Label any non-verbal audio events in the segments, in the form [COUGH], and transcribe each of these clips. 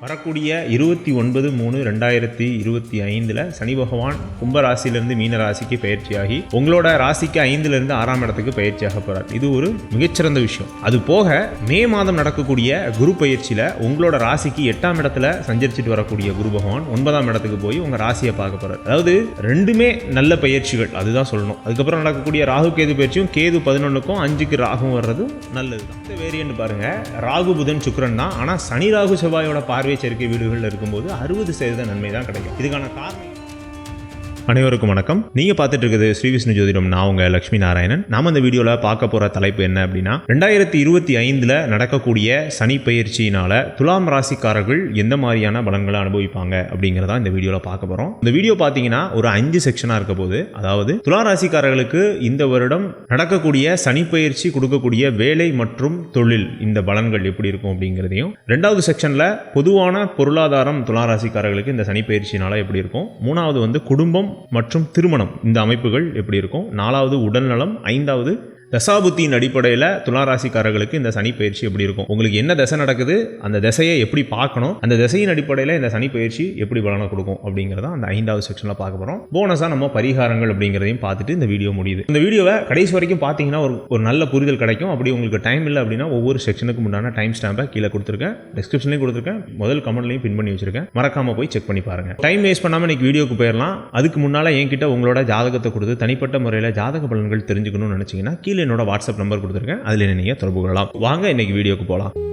வரக்கூடிய இருபத்தி ஒன்பது மூணு ரெண்டாயிரத்தி இருபத்தி ஐந்தில் சனி பகவான் கும்பராசிலிருந்து மீன ராசிக்கு பயிற்சியாகி உங்களோட ராசிக்கு ஐந்துலேருந்து ஆறாம் இடத்துக்கு பயிற்சியாக போகிறார் இது ஒரு மிகச்சிறந்த விஷயம். அது போக மே மாதம் நடக்கக்கூடிய குரு பயிற்சியில் உங்களோட ராசிக்கு எட்டாம் இடத்துல சஞ்சரிச்சுட்டு வரக்கூடிய குரு பகவான் ஒன்பதாம் இடத்துக்கு போய் உங்கள் ராசியை பார்க்க போகிறார் அதாவது ரெண்டுமே நல்ல பயிற்சிகள். அதுதான் சொல்லணும். அதுக்கப்புறம் நடக்கக்கூடிய ராகு கேது பயிற்சியும் கேது பதினொன்றுக்கும் அஞ்சுக்கு ராகும் வர்றதும் நல்லது வேரியன்ட் பாருங்கள் ராகு புதன் சுக்கரன் தான். ஆனால் சனி ராகு செவ்வாயோட பார்வை சேர்க்கை வீடுகளில் இருக்கும்போது அறுபது சதவீத நன்மை தான் கிடைக்கும். இதுக்கான காரணம் அனைவருக்கும் வணக்கம். நீங்க பார்த்துட்டு இருக்குது ஸ்ரீ விஷ்ணு ஜோதிடம். நான் உங்க லட்சுமி நாராயணன். நாம இந்த வீடியோல பார்க்க போற தலைப்பு என்ன அப்படின்னா ரெண்டாயிரத்தி இருபத்தி ஐந்துல நடக்கக்கூடிய சனி பயிற்சியினால துலாம் ராசிக்காரர்கள் எந்த மாதிரியான பலன்களை அனுபவிப்பாங்க அப்படிங்கிறதா இந்த வீடியோல பார்க்க போறோம். இந்த வீடியோ பார்த்தீங்கன்னா ஒரு அஞ்சு செக்ஷனா இருக்க போது அதாவது துலா ராசிக்காரர்களுக்கு இந்த வருடம் நடக்கக்கூடிய சனி பயிற்சி கொடுக்கக்கூடிய வேலை மற்றும் தொழில் இந்த பலன்கள் எப்படி இருக்கும் அப்படிங்கிறதையும் ரெண்டாவது செக்ஷன்ல பொதுவான பொருளாதாரம் துலா ராசிக்காரர்களுக்கு இந்த சனி பயிற்சினால எப்படி இருக்கும்? மூணாவது வந்து குடும்பம் மற்றும் திருமணம். இந்த அமைப்புகள் எப்படி இருக்கும்? நாலாவது உடல்நலம் ஐந்தாவது தசாபுத்தியின் அடிப்படையில் துளாராசிக்காரர்களுக்கு இந்த சனி பயிற்சி எப்படி இருக்கும்? உங்களுக்கு என்ன தசை நடக்குது? அந்த திசையை எப்படி பார்க்கணும்? அந்த திசையின் அடிப்படையில் இந்த சனி பயிற்சி எப்படி பலனை கொடுக்கும்? அப்படிங்கிறத அந்த ஐந்தாவது செக்ஷனில் பார்க்க போகிறோம் போனஸாக நம்ம பரிகாரங்கள் அப்படிங்கிறதையும் பார்த்துட்டு இந்த வீடியோ முடியுது. இந்த வீடியோவை கடைசி வரைக்கும் பார்த்தீங்கன்னா ஒரு ஒரு நல்ல புரிதல் கிடைக்கும். அப்படி உங்களுக்கு டைம் இல்லை அப்படின்னா ஒவ்வொரு செக்ஷனுக்கு முன்னாடி டைம் ஸ்டாம்பை கீழே கொடுத்துருக்கேன். டிஸ்கிரிப்ஷன்லையும் கொடுத்துருக்கேன். முதல் கமெண்ட்லையும் பின் பண்ணி வச்சிருக்கேன். மறக்காம போய் செக் பண்ணி பாருங்க. டைம் வேஸ்ட் பண்ணாமல் இன்னைக்கு வீடியோக்கு போயிடலாம் அதுக்கு முன்னால் என்கிட்ட உங்களோட ஜாதகத்தை கொடுத்து தனிப்பட்ட முறையில் ஜாதக பலன்கள் தெரிஞ்சுக்கணும்னு நினச்சிங்கன்னா கீழே என்னோட வாட்ஸ்அப் நம்பர் கொடுத்துருக்கேன். அதில் நீங்கள் தொடர்பு கொள்ளலாம். வாங்க இன்னைக்கு வீடியோக்கு போகலாம்.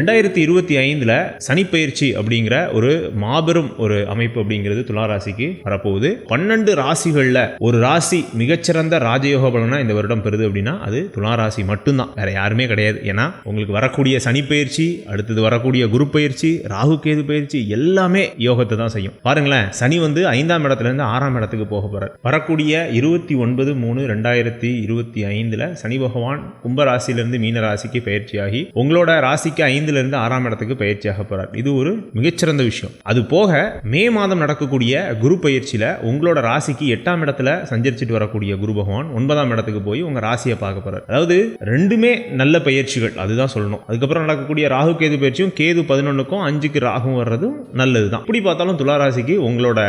ரெண்டாயிரத்தி இருபத்தி ஐந்தில் சனிப்பயிற்சி அப்படிங்கிற ஒரு மாபெரும் ஒரு அமைப்பு அப்படிங்கிறது துளாராசிக்கு வரப்போகுது. பன்னெண்டு ராசிகளில் ஒரு ராசி மிகச்சிறந்த ராஜயோக பலனா இந்த வருடம் பெறுது அப்படின்னா அது துளாராசி மட்டும்தான். வேற யாருமே கிடையாது. ஏன்னா உங்களுக்கு வரக்கூடிய சனிப்பயிற்சி அடுத்தது வரக்கூடிய குரு பயிற்சி ராகு கேது பயிற்சி எல்லாமே யோகத்தை தான் செய்யும். பாருங்களேன் சனி வந்து ஐந்தாம் இடத்துல இருந்து ஆறாம் இடத்துக்கு போக போகிறார் வரக்கூடிய இருபத்தி ஒன்பது மூணு ரெண்டாயிரத்தி இருபத்தி ஐந்தில் சனி பகவான் கும்பராசிலிருந்து மீன ராசிக்கு பயிற்சியாகி உங்களோட ராசிக்கு ஐந்து இருந்து ஆறாம் இடத்துக்கு பயிற்சியாக போகிறார் இது ஒரு மிகச்சிறந்த விஷயம். அது போக மே மாதம் நடக்கக்கூடிய குரு பயிற்சியில் உங்களோட ராசிக்கு எட்டாம் இடத்துல சஞ்சரிச்சுட்டு வரக்கூடிய குரு பகவான் ஒன்பதாம் இடத்துக்கு போய் உங்கள் ராசியை பார்க்க போகிறார் அதாவது ரெண்டுமே நல்ல பயிற்சிகள். அதுதான் சொல்லணும். அதுக்கப்புறம் நடக்கக்கூடிய ராகு கேது பயிற்சியும் கேது பதினொன்றுக்கும் அஞ்சுக்கு ராகும் வர்றதும் நல்லது தான் இப்படி பார்த்தாலும் துளாராசிக்கு உங்களோட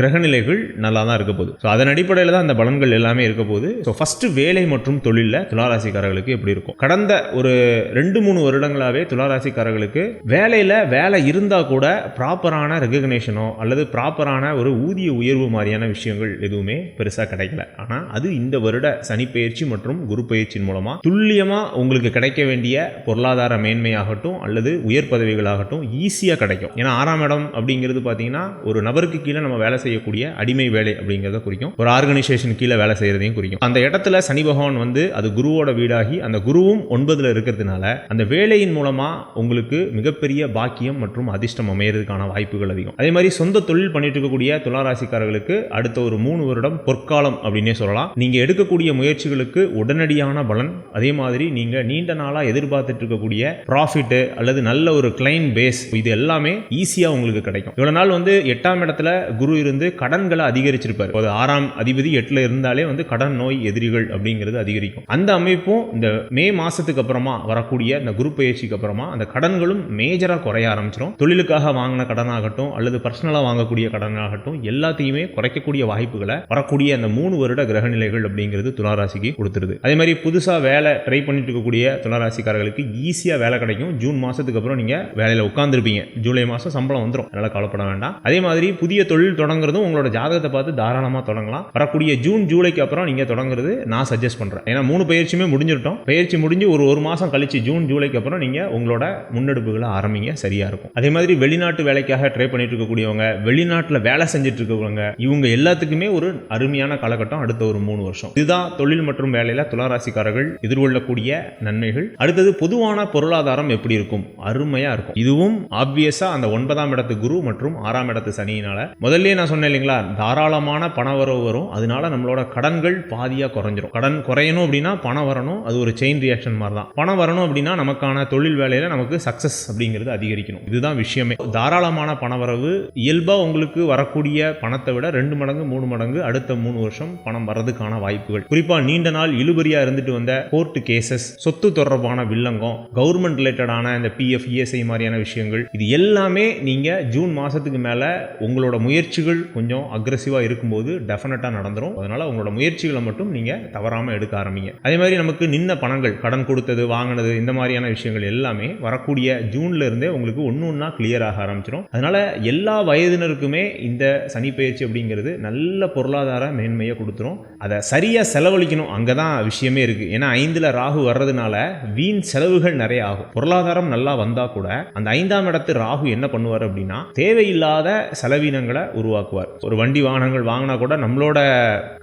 கிரகநிலைகள் நல்லா தான் இருக்க போகுது. ஸோ அதன் அடிப்படையில் தான் அந்த பலன்கள் எல்லாமே இருக்க போகுது. ஸோ ஃபர்ஸ்ட் வேலை மற்றும் தொழிலில் துளாராசிக்காரர்களுக்கு எப்படி இருக்கும்? கடந்த ஒரு ரெண்டு மூணு வருடங்களாகவே துளாராசி துளாராசிக்காரர்களுக்கு வேலையில் வேலை இருந்தால் கூட ப்ராப்பரான ரெகக்னேஷனோ அல்லது ப்ராப்பரான ஒரு ஊதிய உயர்வு மாதிரியான விஷயங்கள் எதுவுமே பெருசாக கிடைக்கல. ஆனால் அது இந்த வருட சனிப்பெயர்ச்சி மற்றும் குரு பயிற்சியின் மூலமாக துல்லியமாக உங்களுக்கு கிடைக்க வேண்டிய பொருளாதார மேன்மையாகட்டும் அல்லது உயர் பதவிகளாகட்டும் ஈஸியாக கிடைக்கும். ஏன்னா ஆறாம் இடம் அப்படிங்கிறது பார்த்தீங்கன்னா ஒரு நபருக்கு கீழே நம்ம வேலை செய்யக்கூடிய அடிமை வேலை அப்படிங்கிறத குறிக்கும். ஒரு ஆர்கனைசேஷன் கீழே வேலை செய்யறதையும் குறிக்கும். அந்த இடத்துல சனி பகவான் வந்து அது குருவோட வீடாகி அந்த குருவும் ஒன்பதுல இருக்கிறதுனால அந்த வேலையின் மூலமா உங்களுக்கு மிகப்பெரிய பாக்கியம் மற்றும் அதிர்ஷ்டம் அமையிறதுக்கான வாய்ப்புகள் அதிகம். அதே மாதிரி சொந்த தொழில் பண்ணிட்டு இருக்கக்கூடிய துளாராசிக்காரர்களுக்கு அடுத்த ஒரு மூணு வருடம் பொற்காலம் அப்படின்னே சொல்லலாம். நீங்க எடுக்கக்கூடிய முயற்சிகளுக்கு உடனடியான பலன். அதே மாதிரி நீங்க நீண்ட நாளாக எதிர்பார்த்துட்டு இருக்கக்கூடிய ப்ராஃபிட் அல்லது நல்ல ஒரு கிளைம் பேஸ் இது எல்லாமே ஈஸியா உங்களுக்கு கிடைக்கும். இவ்வளவு நாள் வந்து எட்டாம் இடத்துல குரு இருந்து கடன்களை அதிகரிச்சிருப்பார். ஒரு ஆறாம் அதிபதி எட்டுல இருந்தாலே வந்து கடன் நோய் எதிரிகள் அப்படிங்கிறது அதிகரிக்கும். அந்த அமைப்பும் இந்த மே மாசத்துக்கு அப்புறமா வரக்கூடிய இந்த குரு பயிற்சிக்கு அப்புறமா அந்த கடன்களும் மேஜராக குறைய ஆரம்பிச்சிடும் தொழிலுக்காக வாங்கின கடனாகட்டும் அல்லது பர்சனலாக வாங்கக்கூடிய கடனாகட்டும் எல்லாத்தையுமே குறைக்கக்கூடிய வாய்ப்புகளை வரக்கூடிய அந்த மூணு வருட கிரகநிலைகள் அப்படிங்கிறது துளாராசிக்கு கொடுத்துருது. அதே மாதிரி புதுசாக வேலை ட்ரை பண்ணிட்டு இருக்கக்கூடிய துளாராசிக்காரர்களுக்கு ஈஸியாக வேலை கிடைக்கும். ஜூன் மாதத்துக்கு அப்புறம் நீங்கள் வேலையில் உட்காந்துருப்பீங்க ஜூலை மாதம் சம்பளம் வந்துடும் அதனால் கவலைப்பட வேண்டாம். அதே மாதிரி புதிய தொழில் தொடங்குறதும் உங்களோட ஜாதகத்தை பார்த்து தாராளமாக தொடங்கலாம். வரக்கூடிய ஜூன் ஜூலைக்கு அப்புறம் நீங்கள் தொடங்குறது நான் சஜஸ்ட் பண்ணுறேன் ஏன்னா மூணு பயிற்சியுமே முடிஞ்சிட்டோம் பயிற்சி முடிஞ்சு ஒரு ஒரு மாதம் கழிச்சு ஜூன் ஜூலைக்கு அப்புறம் நீங்கள் உங்களோட முன்னெடுப்புகளை ஆரம்பிங்க சரியாக இருக்கும். அதே மாதிரி வெளிநாட்டு வேலைக்காக ட்ரை பண்ணிட்டு இருக்கக்கூடியவங்க வெளிநாட்டில் வேலை செஞ்சுட்டு இருக்கவங்க இவங்க எல்லாத்துக்குமே ஒரு அருமையான காலகட்டம் அடுத்த ஒரு மூணு வருஷம். இதுதான் தொழில் மற்றும் வேலையில் துளாராசிக்காரர்கள் எதிர்கொள்ளக்கூடிய நன்மைகள். அடுத்தது பொதுவான பொருளாதாரம் எப்படி இருக்கும்? அருமையாக இருக்கும். இதுவும் ஆப்வியஸாக அந்த ஒன்பதாம் இடத்து குரு மற்றும் ஆறாம் இடத்து சனியினால. முதல்ல நான் சொன்னேன் இல்லைங்களா தாராளமான பண வரவு வரும். அதனால நம்மளோட கடன்கள் பாதியாக குறைஞ்சிரும். கடன் குறையணும் அப்படின்னா பணம் வரணும். அது ஒரு செயின் ரியாக்ஷன் மாதிரி தான் பணம் வரணும் அப்படின்னா நமக்கான தொழில் வேலையில் நமக்கு சக்ஸஸ் சக்சஸ் அப்படிங்கிறது அதிகரிக்கணும். இதுதான் விஷயமே. தாராளமான பணவரவு. இயல்பா உங்களுக்கு வரக்கூடிய பணத்தை விட ரெண்டு மடங்கு மூணு மடங்கு அடுத்த மூணு வருஷம் பணம் வர்றதுக்கான வாய்ப்புகள். குறிப்பாக நீண்ட நாள் இழுபறியாக இருந்துட்டு வந்த கோர்ட்டு கேசஸ் சொத்து தொடர்பான வில்லங்கம் கவர்மெண்ட் ரிலேட்டடான இந்த பிஎஃப் இஎஸ்ஐ மாதிரியான விஷயங்கள் இது எல்லாமே நீங்கள் ஜூன் மாதத்துக்கு மேலே உங்களோட முயற்சிகள் கொஞ்சம் அக்ரஸிவா இருக்கும்போது டெஃபினட்டாக நடந்துடும் அதனால் உங்களோட முயற்சிகளை மட்டும் நீங்கள் தவறாம எடுக்க ஆரம்பிங்க. அதே மாதிரி நமக்கு நின்ன பணங்கள் கடன் கொடுத்தது வாங்கினது இந்த மாதிரியான விஷயங்கள் எல்லாமே வரக்கூடிய ஜூன்ல இருந்தே உங்களுக்கு ஒன்று ஒன்றா கிளியர் ஆக ஆரம்பிச்சிடும் அதனால எல்லா வயதினருக்குமே இந்த சனி பயிற்சி அப்படிங்கிறது நல்ல பொருளாதார மேன்மையை கொடுத்துரும். அதை சரியாக செலவழிக்கணும் அங்கதான் விஷயமே இருக்கு. ஏன்னா ஐந்துல ராகு வர்றதுனால வீண் செலவுகள் நிறைய ஆகும். பொருளாதாரம் நல்லா வந்தா கூட அந்த ஐந்தாம் இடத்து ராகு என்ன பண்ணுவார் அப்படின்னா தேவையில்லாத செலவினங்களை உருவாக்குவார். ஒரு வண்டி வாகனங்கள் வாங்கினா கூட நம்மளோட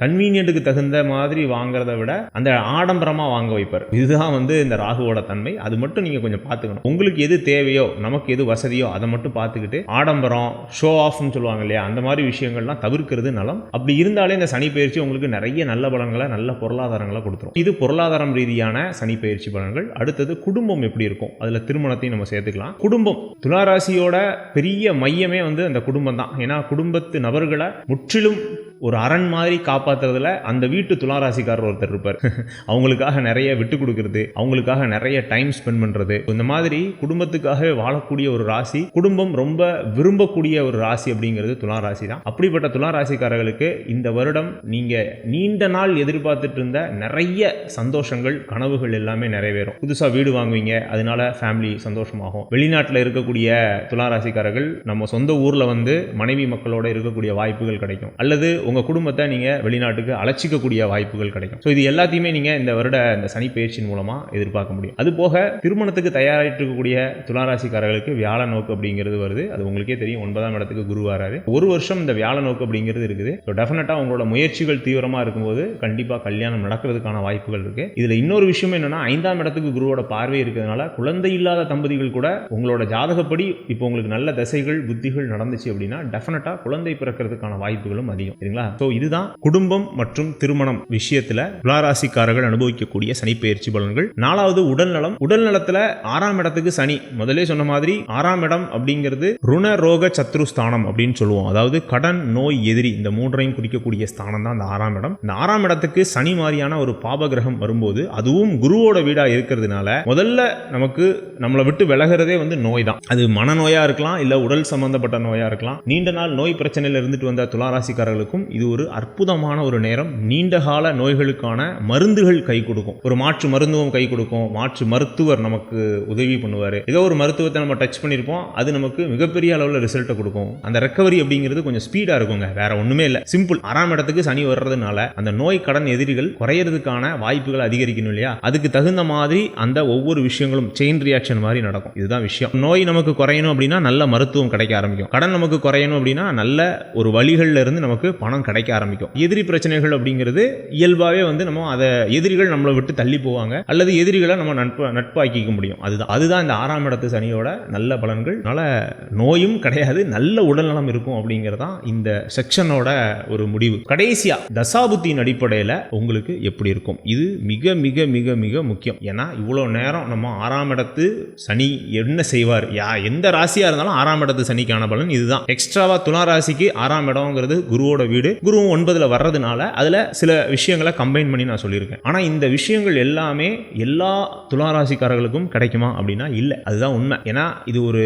கன்வீனியன்ட்டுக்கு தகுந்த மாதிரி வாங்குறத விட அந்த ஆடம்பரமாக வாங்க வைப்பார். இதுதான் வந்து இந்த ராகுவோட தன்மை. அது மட்டும் நீங்கள் கொஞ்சம் பார்த்துக்கணும். உங்களுக்கு எது தேவையோ நமக்கு எது வசதியோ அதை மட்டும் பார்த்துக்கிட்டு ஆடம்பரம் ஷோ ஆஃப்னு சொல்லுவாங்க இல்லையா? அந்த மாதிரி விஷயங்கள்லாம் தவிர்க்கிறது நலம். அப்படி இருந்தாலே இந்த சனி பயிற்சி உங்களுக்கு நிறைய நல்ல பலன்களை நல்ல பொருளாதாரங்களை கொடுத்துரும். இது பொருளாதாரம் ரீதியான சனி பயிற்சி பலன்கள். அடுத்தது குடும்பம் எப்படி இருக்கும்? அதில் திருமணத்தையும் நம்ம சேர்த்துக்கலாம். குடும்பம். துளாராசியோட பெரிய மையமே வந்து அந்த குடும்பம் தான் ஏன்னா குடும்பத்து நபர்களை முற்றிலும் ஒரு அரண் மாதிரி காப்பாற்றுறதுல அந்த வீட்டு துளாராசிக்காரர் ஒருத்தர் இருப்பார். [LAUGHS] அவங்களுக்காக நிறைய விட்டு கொடுக்கறது அவங்களுக்காக நிறைய டைம் ஸ்பெண்ட் பண்ணுறது இந்த மாதிரி குடும்பத்துக்காகவே வாழக்கூடிய ஒரு ராசி குடும்பம் ரொம்ப விரும்பக்கூடிய ஒரு ராசி அப்படிங்கிறது துலா ராசி தான். அப்படிப்பட்ட துலா ராசிக்காரர்களுக்கு இந்த வருடம் நீங்கள் நீண்ட நாள் எதிர்பார்த்துட்டு இருந்த நிறைய சந்தோஷங்கள் கனவுகள் எல்லாமே நிறைவேறும். புதுசாக வீடு வாங்குவீங்க அதனால ஃபேமிலி சந்தோஷமாகும். வெளிநாட்டில் இருக்கக்கூடிய துலா ராசிக்காரர்கள் நம்ம சொந்த ஊரில் வந்து மனைவி மக்களோட இருக்கக்கூடிய வாய்ப்புகள் கிடைக்கும். அல்லது உங்க குடும்பத்தை நீங்க வெளிநாட்டுக்கு அழைச்சிக்கக்கூடிய வாய்ப்புகள் கிடைக்கும். ஸோ இது எல்லாத்தையுமே நீங்கள் இந்த வருட இந்த சனி பயிற்சியின் மூலமா எதிர்பார்க்க முடியும். அது போக திருமணத்துக்கு தயாராகிட்டு இருக்கக்கூடிய துளாராசிக்காரர்களுக்கு வியாழ நோக்கு அப்படிங்கிறது வருது. அது உங்களுக்கே தெரியும். ஒன்பதாம் இடத்துக்கு குரு ஒரு வருஷம் இந்த வியாழ நோக்கு அப்படிங்கிறது இருக்குது. ஸோ டெஃபினட்டாக உங்களோட முயற்சிகள் தீவிரமா இருக்கும்போது கண்டிப்பா கல்யாணம் நடக்கிறதுக்கான வாய்ப்புகள் இருக்கு. இதுல இன்னொரு விஷயம் என்னன்னா ஐந்தாம் இடத்துக்கு குருவோட பார்வை இருக்கிறதுனால குழந்தை இல்லாத தம்பதிகள் கூட உங்களோட ஜாதகப்படி இப்போ உங்களுக்கு நல்ல தசைகள் புத்திகள் நடந்துச்சு அப்படின்னா டெஃபினட்டாக குழந்தை பிறக்கிறதுக்கான வாய்ப்புகளும் அதிகம். சரிங்களா? ஸோ இதுதான் குடும்பம் மற்றும் திருமணம் விஷயத்துல துளாராசிக்காரர்கள் அனுபவிக்கக்கூடிய சனி பயிற்சி பலன்கள். நாலாவது உடல்நலம் உடல் நலத்துல ஆறாம் இடத்துக்கு சனி. முதலே சொன்ன மாதிரி ஆறாம் இடம் அப்படிங்கிறது ருண ரோக சத்ரு ஸ்தானம் அப்படின்னு சொல்லுவோம். அதாவது கடன் நோய் எதிரி இந்த மூன்றையும் குறிக்கக்கூடிய ஸ்தானம் தான் இந்த ஆறாம் இடம். இந்த ஆறாம் இடத்துக்கு சனி மாதிரியான ஒரு பாப கிரகம் வரும்போது அதுவும் குருவோட வீடா இருக்கிறதுனால முதல்ல நமக்கு நம்மளை விட்டு விலகிறதே வந்து நோய் தான். அது மனநோயா இருக்கலாம் இல்ல உடல் சம்பந்தப்பட்ட நோயா இருக்கலாம். நீண்ட நாள் நோய் பிரச்சனையில இருந்துட்டு வந்த துளாராசிக்காரர்களுக்கும் இது ஒரு அற்புதமான ஒரு நேரம். நீண்ட கால நோய்களுக்கான மருந்துகள் கை கொடுக்கும். ஒரு மாற்று மருந்துவம் கை கொடுக்கும். மாற்று மருத்துவர் நமக்கு உதவி பண்ணுவார். ஏதோ ஒரு மருத்துவத்தை நம்ம டச் பண்ணியிருப்போம் அது நமக்கு மிகப்பெரிய அளவில் ரிசல்ட்டை கொடுக்கும். அந்த ரெக்கவரி அப்படிங்கிறது கொஞ்சம் ஸ்பீடாக இருக்குங்க. வேற ஒன்றுமே இல்லை. சிம்பிள் ஆறாம் இடத்துக்கு சனி வர்றதுனால அந்த நோய் கடன் எதிரிகள் குறையிறதுக்கான வாய்ப்புகள் அதிகரிக்கணும் இல்லையா? அதுக்கு தகுந்த மாதிரி அந்த ஒவ்வொரு விஷயங்களும் செயின் ரியாக்ஷன் மாதிரி நடக்கும். இதுதான் விஷயம். நோய் நமக்கு குறையணும் அப்படின்னா நல்ல மருத்துவம் கிடைக்க ஆரம்பிக்கும். கடன் நமக்கு குறையணும் அப்படின்னா நல்ல ஒரு வழிகளில் இருந்து நமக்கு பணம் கிடைக்க ஆரம்பிக்கும். எதிரி பிரச்சனைகள் அப்படிங்கிறது இயல்பாகவே வந்து நம்ம அதை எதிரிகள் நம்மளை விட்டு தள்ளி போவாங்க. அல்லது எதிரிகளை நம்ம நட்பு நட்பாக்கிக்க முடியும். அதுதான் அதுதான் இந்த ஆறாம் இடத்து சனியோட நல்ல பலன்கள். நல்ல நோயும் கிடையாது நல்ல உடல்நலம் இருக்கும் அப்படிங்கிறதான் இந்த செக்ஷனோட ஒரு முடிவு. கடைசியா தசாபுத்தியின் அடிப்படையில் உங்களுக்கு எப்படி இருக்கும்? இது மிக மிக மிக மிக முக்கியம். ஏன்னா இவ்வளோ நேரம் நம்ம ஆறாம் இடத்து சனி என்ன செய்வார்? யா எந்த ராசியாக இருந்தாலும் ஆறாம் இடத்து சனிக்கான பலன் இதுதான். எக்ஸ்ட்ராவா துணா ராசிக்கு ஆறாம் இடம்ங்கிறது குருவோட வீடு. குருவும் ஒன்பதில் வர்றதுனால அதில் சில விஷயங்களை கம்பைன் பண்ணி நான் சொல்லியிருக்கேன். ஆனால் இந்த விஷயங்கள் எல்லாமே எல்லா துளாராசிக்காரர்களுக்கும் கிடைக்குமா அப்படின்னா இல்லை. அதுதான் உண்மை. ஏன்னா இது ஒரு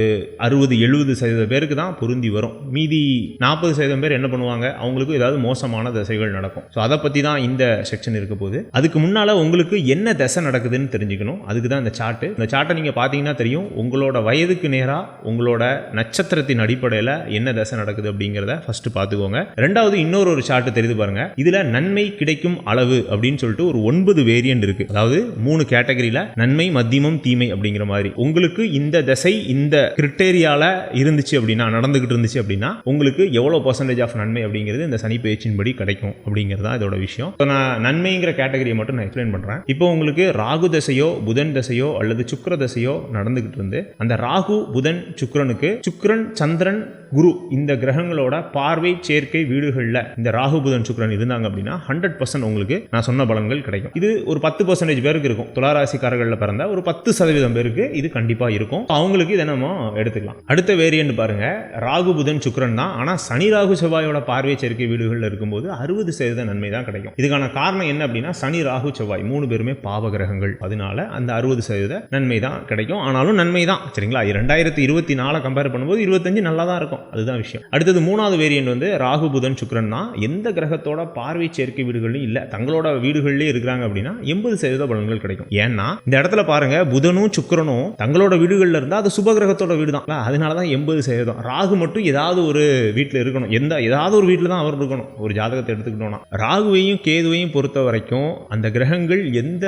அறுபது எழுபது சதவீத பேருக்கு தான் பொருந்தி வரும். மீதி நாற்பது சதவீதம் பேர் என்ன பண்ணுவாங்க? அவங்களுக்கு ஏதாவது மோசமான தசைகள் நடக்கும். ஸோ அதை பற்றி தான் இந்த செக்ஷன் இருக்க போது அதுக்கு முன்னால் உங்களுக்கு என்ன தசை நடக்குதுன்னு தெரிஞ்சுக்கணும். அதுக்கு தான் இந்த சார்ட்டு இந்த சார்ட்டை நீங்கள் பார்த்தீங்கன்னா தெரியும் உங்களோட வயதுக்கு நேராக உங்களோட நட்சத்திரத்தின் அடிப்படையில் என்ன தசை நடக்குது அப்படிங்கிறத ஃபஸ்ட்டு பார்த்துக்கோங்க ரெண்டாவது இன்னொரு ஒரு சார்ட் தெரியுது பாருங்க. இதுல நன்மை கிடைக்கும் அளவு அப்படின்னு சொல்லிட்டு ஒரு ஒன்பது வேரியன்ட் இருக்கு. அதாவது மூணு கேட்டகரியில நன்மை மத்தியமம் தீமை அப்படிங்கிற மாதிரி. உங்களுக்கு இந்த திசை இந்த கிரிட்டேரியால இருந்துச்சு அப்படின்னா நடந்துகிட்டு இருந்துச்சு அப்படின்னா உங்களுக்கு எவ்வளவு பர்சன்டேஜ் ஆஃப் நன்மை அப்படிங்கிறது இந்த சனி பயிற்சியின்படி கிடைக்கும் அப்படிங்கிறதா தான் இதோட விஷயம். இப்போ நான் நன்மைங்கிற கேட்டகரியை மட்டும் நான் எக்ஸ்பிளைன் பண்றேன். இப்போ உங்களுக்கு ராகு தசையோ புதன் தசையோ அல்லது சுக்கர தசையோ நடந்துகிட்டு இருந்து அந்த ராகு புதன் சுக்கரனுக்கு சுக்கரன் சந்திரன் குரு இந்த கிரகங்களோட பார்வை சேர்க்கை வீடுகளில் இந்த ராகு புதன் சுக்கிரன் இருந்தாங்க அப்படின்னா ஹண்ட்ரட் பர்சன்ட் உங்களுக்கு நான் சொன்ன பலன்கள் கிடைக்கும். இது ஒரு பத்து பர்சன்டேஜ் பேருக்கு இருக்கும். துளாராசிக்காரர்களில் பிறந்த ஒரு பத்து சதவீதம் பேருக்கு இது கண்டிப்பாக இருக்கும். அவங்களுக்கு இதை நம்ம எடுத்துக்கலாம். அடுத்த வேரியன்ட் பாருங்க. ராகு புதன் சுக்கிரன் தான். ஆனால் சனி ராகு செவ்வாயோட பார்வை சேர்க்கை வீடுகளில் இருக்கும்போது அறுபது சதவீத நன்மை தான் கிடைக்கும். இதுக்கான காரணம் என்ன அப்படின்னா சனி ராகு செவ்வாய் மூணு பேருமே பாவ கிரகங்கள் அதனால அந்த அறுபது சதவீத நன்மை தான் கிடைக்கும். ஆனாலும் நன்மை தான். சரிங்களா? ரெண்டாயிரத்தி இருபத்தி நாலை கம்பேர் பண்ணும்போது இருபத்தஞ்சு நல்லா தான் இருக்கும். அதுதான் விஷயம். அடுத்தது மூணாவது வேரியன்ட் வந்து ராகு புதன் சுக்ரன் தான் எந்த கிரகத்தோட பார்வை சேர்க்கை வீடுகள்லையும் இல்லை தங்களோட வீடுகள்லேயே இருக்கிறாங்க அப்படின்னா எண்பது சதவீத பலன்கள் கிடைக்கும். ஏன்னா இந்த இடத்துல பாருங்க புதனும் சுக்கிரனும் தங்களோட வீடுகளில் இருந்தால் அது சுப கிரகத்தோட வீடு தான் அதனால தான் எண்பது சதவீதம். ராகு மட்டும் ஏதாவது ஒரு வீட்டில் இருக்கணும். எந்த ஏதாவது ஒரு வீட்டில் தான் அவர் இருக்கணும். ஒரு ஜாதகத்தை எடுத்துக்கிட்டோம்னா. ராகுவையும் கேதுவையும் பொறுத்த வரைக்கும் அந்த கிரகங்கள் எந்த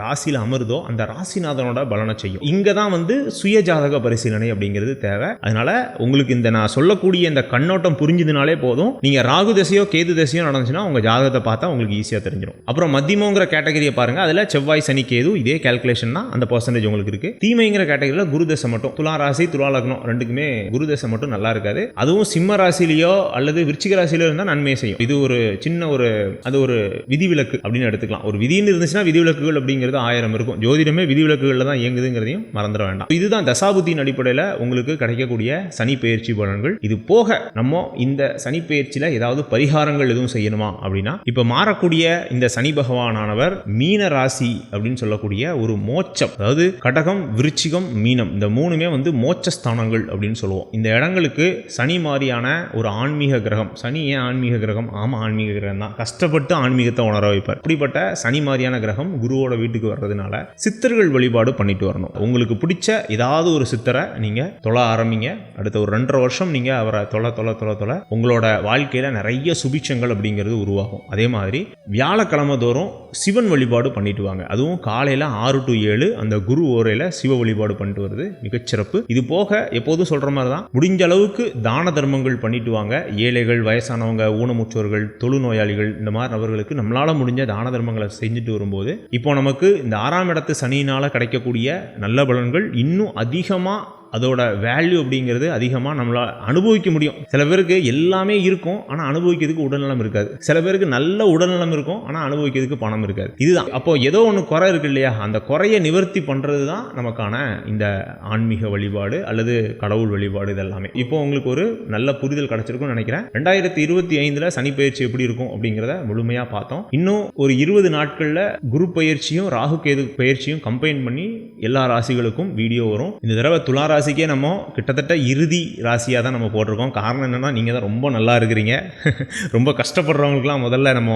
ராசியில் அமருதோ அந்த ராசிநாதனோட பலனை செய்யும். இங்கே தான் வந்து சுய ஜாதக பரிசீலனை அப்படிங்கிறது தேவை. அதனால உங்களுக்கு இந்த நான் சொல்லக்கூடிய இந்த கண்ணோட்டம் புரிஞ்சுதுனாலே போதும். நீங்கள் ராகு திசையோ கேது தசையோ நடந்துச்சுன்னா உங்கள் ஜாதகத்தை பார்த்தா உங்களுக்கு ஈஸியாக தெரிஞ்சிடும் அப்புறம் மத்தியமோங்கிற கேட்டகரியை பாருங்கள் அதில் செவ்வாய் சனி கேது இதே கால்குலேஷன் தான் அந்த பர்சன்டேஜ் உங்களுக்கு இருக்கு. தீமைங்கிற கேட்டகரியில் குரு தசை மட்டும். துலா ராசி துலா லக்னம் ரெண்டுக்குமே குரு தசை மட்டும் நல்லா இருக்காது. அதுவும் சிம்ம ராசிலேயோ அல்லது விருச்சிக ராசியிலோ இருந்தால் நன்மையை செய்யும். இது ஒரு சின்ன ஒரு அது ஒரு விதிவிலக்கு அப்படின்னு எடுத்துக்கலாம். ஒரு விதின்னு இருந்துச்சுன்னா விதிவிலக்குகள் அப்படிங்கிறது ஆயிரம் இருக்கும். ஜோதிடமே விதிவிலக்குகளில் தான் இயங்குதுங்கிறதையும் மறந்துட வேண்டாம். இதுதான் தசாபுத்தியின் அடிப்படையில் உங்களுக்கு கிடைக்கக்கூடிய சனி பயிற்சி பலன்கள். இது போக நம்ம இந்த சனி பயிற்சியில் ஏதாவது பரிகாரங்கள் எதுவும் செய்யணுமா அப்படின்னா இப்போ மாறக்கூடிய இந்த சனி பகவானானவர் மீன ராசி அப்படின்னு சொல்லக்கூடிய ஒரு மோட்சம். அதாவது கடகம் விருச்சிகம் மீனம் இந்த மூணுமே வந்து மோட்சஸ்தானங்கள் அப்படின்னு சொல்லுவோம். இந்த இடங்களுக்கு சனி மாதிரியான ஒரு ஆன்மீக கிரகம் சனி ஏன் ஆன்மீக கிரகம்? ஆமாம் ஆன்மீக கிரகம் தான் கஷ்டப்பட்டு ஆன்மீகத்தை உணர வைப்பார். இப்படிப்பட்ட சனி மாதிரியான கிரகம் குருவோட வீட்டுக்கு வர்றதுனால சித்தர்கள் வழிபாடு பண்ணிட்டு வரணும். உங்களுக்கு பிடிச்ச ஏதாவது ஒரு சித்தரை நீங்கள் தொழ ஆரம்பிங்க. அடுத்த ஒரு ரெண்டரை வருஷம் நீங்கள் அவரை தொலை தொலை தொலை தொலை உங்களோட வாழ்க்கையில் நிறைய சுபிச்சங்கள் அப்படிங்கிறது உருவாகும். அதே மாதிரி வியாழக்கிழமை தோறும் சிவன் வழிபாடு பண்ணிட்டு வாங்க. அதுவும் காலையில் ஆறு டு ஏழு அந்த குரு ஓரையில் சிவ வழிபாடு பண்ணிட்டு வருது மிகச்சிறப்பு. இது போக எப்போதும் சொல்கிற மாதிரி தான் முடிஞ்ச அளவுக்கு தான தர்மங்கள் பண்ணிட்டு வாங்க. ஏழைகள் வயசானவங்க ஊனமுற்றோர்கள் தொழுநோயாளிகள் இந்த மாதிரி நபர்களுக்கு நம்மளால் முடிஞ்ச தான தர்மங்களை செஞ்சுட்டு வரும்போது இப்போ நமக்கு இந்த ஆறாம் இடத்து சனியினால் கிடைக்கக்கூடிய நல்ல பலன்கள் இன்னும் அதிகமாக அதோட வேல்யூ அப்படிங்கிறது அதிகமாக நம்மளால் அனுபவிக்க முடியும். சில பேருக்கு எல்லாமே இருக்கும் ஆனால் அனுபவிக்கிறதுக்கு உடல்நலம் இருக்காது. சில பேருக்கு நல்ல உடல்நலம் இருக்கும் ஆனால் அனுபவிக்கிறதுக்கு பணம் இருக்காது. இதுதான். அப்போ ஏதோ ஒன்று குறை இருக்கு இல்லையா? அந்த குறையை நிவர்த்தி பண்ணுறது தான் நமக்கான இந்த ஆன்மீக வழிபாடு அல்லது கடவுள் வழிபாடு இதெல்லாமே. இப்போ உங்களுக்கு ஒரு நல்ல புரிதல் கிடைச்சிருக்கும்னு நினைக்கிறேன். ரெண்டாயிரத்தி இருபத்தி ஐந்தில் சனி பயிற்சி எப்படி இருக்கும் அப்படிங்கிறத முழுமையாக பார்த்தோம். இன்னும் ஒரு இருபது நாட்களில் குரு பயிற்சியும் ராகு கேது பயிற்சியும் கம்பைன் பண்ணி எல்லா ராசிகளுக்கும் வீடியோ வரும். இந்த தடவை துளாராசி ராசிக்கே நம்ம கிட்டத்தட்ட இறுதி ராசியாக தான் நம்ம போட்டிருக்கோம். காரணம் என்னென்னா நீங்கள் தான் ரொம்ப நல்லா இருக்கிறீங்க. [LAUGHS] ரொம்ப கஷ்டப்படுறவங்களுக்குலாம் முதல்ல நம்ம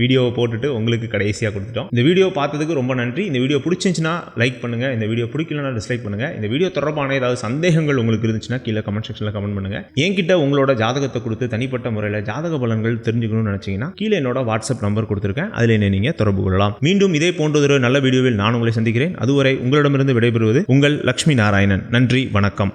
வீடியோவை போட்டுட்டு உங்களுக்கு கடைசியாக கொடுத்துட்டோம். இந்த வீடியோ பார்த்ததுக்கு ரொம்ப நன்றி. இந்த வீடியோ பிடிச்சிருந்துச்சுன்னா லைக் பண்ணுங்கள் இந்த வீடியோ பிடிக்கலனா டிஸ்லைக் பண்ணுங்கள் இந்த வீடியோ தொடர்பான ஏதாவது சந்தேகங்கள் உங்களுக்கு இருந்துச்சுன்னா கீழே கமெண்ட் செக்ஷனில் கமெண்ட் பண்ணுங்கள் என்கிட்ட உங்களோட ஜாதகத்தை கொடுத்து தனிப்பட்ட முறையில் ஜாதக பலன்கள் தெரிஞ்சுக்கணும்னு நினச்சிங்கன்னா கீழே என்னோட வாட்ஸ்அப் நம்பர் கொடுத்துருக்கேன். அதில் என்ன நீங்கள் தொடர்பு கொள்ளலாம். மீண்டும் இதே போன்றதொரு நல்ல வீடியோவில் நான் உங்களை சந்திக்கிறேன். அதுவரை உங்களிடமிருந்து விடைபெறுவது உங்கள் லக்ஷ்மி நாராயணன். நன்றி. வணக்கம்.